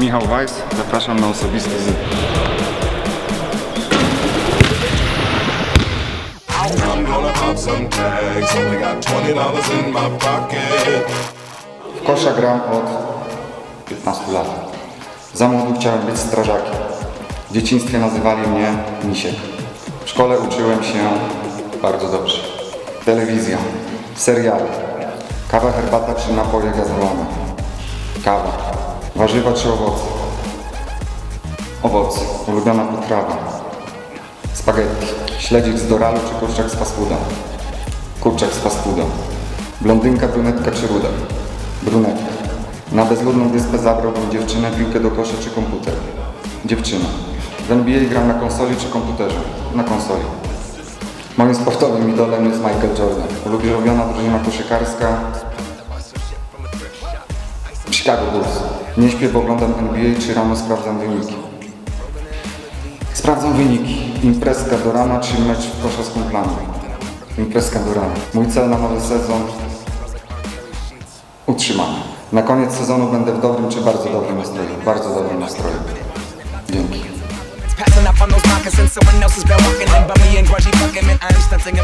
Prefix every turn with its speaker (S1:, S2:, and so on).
S1: Michał Weiss, zapraszam na osobisty zysk. W kosza gram od 15 lat. Za młodu chciałem być strażakiem. W dzieciństwie nazywali mnie Misiek. W szkole uczyłem się bardzo dobrze. Telewizja, seriale, kawa, herbata czy napoje gazowane. Kawa, warzywa czy owoce. Owoce, ulubiona potrawa. Spaghetti, śledzik z doralu czy kurczak z fast. Kurczak z fast. Blondynka, brunetka czy ruda? Brunetka. Na bezludną wyspę zabrałbym dziewczynę, piłkę do kosza czy komputer? Dziewczyna. W NBA gram na konsoli czy komputerze? Na konsoli. Moim sportowym idolem jest Michael koszykarska Chicago Bulls. Nie śpię, bo oglądam NBA, czy rano sprawdzam wyniki. Sprawdzam wyniki. Imprezka do rana, czy mecz w kosza z kumplami? Imprezka do rana. Mój cel na nowy sezon utrzymany. Na koniec sezonu będę w dobrym czy bardzo dobrym nastroju? Bardzo dobrym nastroju. Dzięki.
S2: Passing up on those someone else has been walking in me and grudgy fucking man. I'm stunting